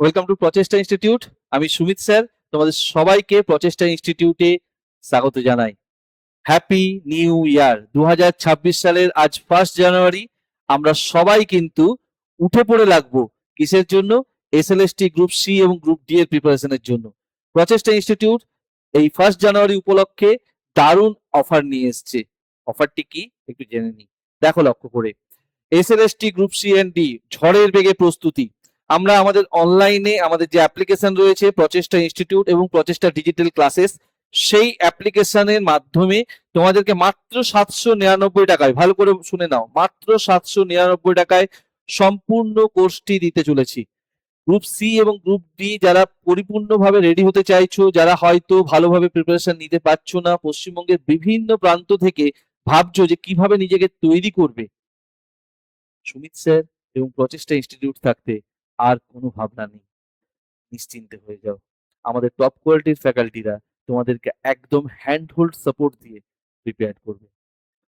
Welcome to প্রচেষ্টা institute আমি Sumit sir, তোমাদের সবাইকে প্রচেষ্টা ইনস্টিটিউটে স্বাগত জানাই। হ্যাপি নিউ ইয়ার দু হাজার ছাব্বিশ সালের আজ ফার্স্ট জানুয়ারি আমরা সবাই কিন্তু উঠে পড়ে লাগবো কিসের জন্য? এসএলএসটি গ্রুপ সি এবং গ্রুপ ডি এর প্রিপারেশনের জন্য। প্রচেষ্টা ইনস্টিটিউট এই ফার্স্ট জানুয়ারি উপলক্ষে দারুণ অফার নিয়ে এসছে। অফারটি কি? একটু জেনে নিই। দেখো লক্ষ্য করে। S SLST group C and D ঝড়ের বেগে প্রস্তুতি। আমরা আমাদের অনলাইনে আমাদের যে অ্যাপ্লিকেশন রয়েছে, প্রচেষ্টা ইনস্টিটিউট এবং প্রচেষ্টা ডিজিটাল ক্লাসেস সেই অ্যাপ্লিকেশনের মাধ্যমে তোমাদেরকে মাত্র সাতশো নিরানব্বই টাকায়, ভালো করে শুনে নাও, মাত্র সাতশো নিরানব্বই টাকায় সম্পূর্ণ কোর্সটি দিতে চলেছি। গ্রুপ সি এবং গ্রুপ ডি যারা পরিপূর্ণভাবে রেডি হতে চাইছো, যারা হয়তো ভালোভাবে প্রিপারেশন নিতে পারছ না, পশ্চিমবঙ্গের বিভিন্ন প্রান্ত থেকে ভাবছ যে কীভাবে নিজেকে তৈরি করবে, সুমিত স্যার এবং প্রচেষ্টা ইনস্টিটিউট থাকতে। আর কোনো ভাবনা নেই। নিশ্চিন্তে হয়ে যাও। আমাদের টপ কোয়ালিটির ফ্যাকাল্টিরা তোমাদেরকে একদম হ্যান্ড হোল্ড সাপোর্ট দিয়ে প্রিপেয়ার করবে।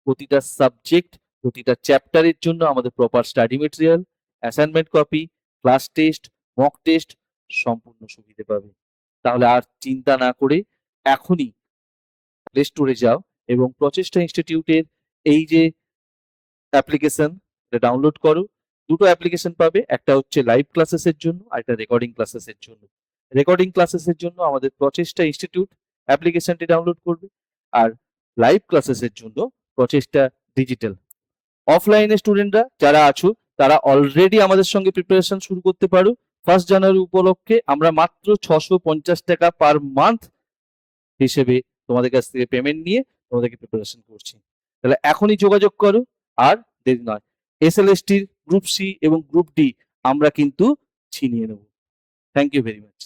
প্রতিটা সাবজেক্ট প্রতিটা চ্যাপ্টারের জন্য আমাদের proper study material assignment copy class test mock test সম্পূর্ণ সুবিধে পাবে। তাহলে আর চিন্তা না করে এখনই প্লে স্টোরে যাও এবং প্রচেষ্টা ইনস্টিটিউটের এই যে অ্যাপ্লিকেশন এটা ডাউনলোড করো। দুটো অ্যাপ্লিকেশন পাবে, একটা হচ্ছে লাইভ ক্লাসেসের জন্য আর একটা রেকর্ডিং ক্লাসেসের জন্য। রেকর্ডিং ক্লাসেসের জন্য আমাদের প্রচেষ্টা ইনস্টিটিউট অ্যাপ্লিকেশনটি ডাউনলোড করবে আর লাইভ ক্লাসেসের জন্য প্রচেষ্টা ডিজিটাল অফলাইনে স্টুডেন্টরা যারা আছো, তারা অলরেডি আমাদের সঙ্গে প্রিপারেশন শুরু করতে পারো। ফার্স্ট জানুয়ারি উপলক্ষে আমরা মাত্র ছশো পঞ্চাশ টাকা পার মান্থ হিসেবে তোমাদের কাছ থেকে পেমেন্ট নিয়ে তোমাদেরকে প্রিপারেশন করছি। তাহলে এখনই যোগাযোগ করো, আর দেরি নয়। এসএলএসটির গ্রুপ সি এবং গ্রুপ ডি আমরা কিন্তু ছিনিয়ে নেব। Thank you very much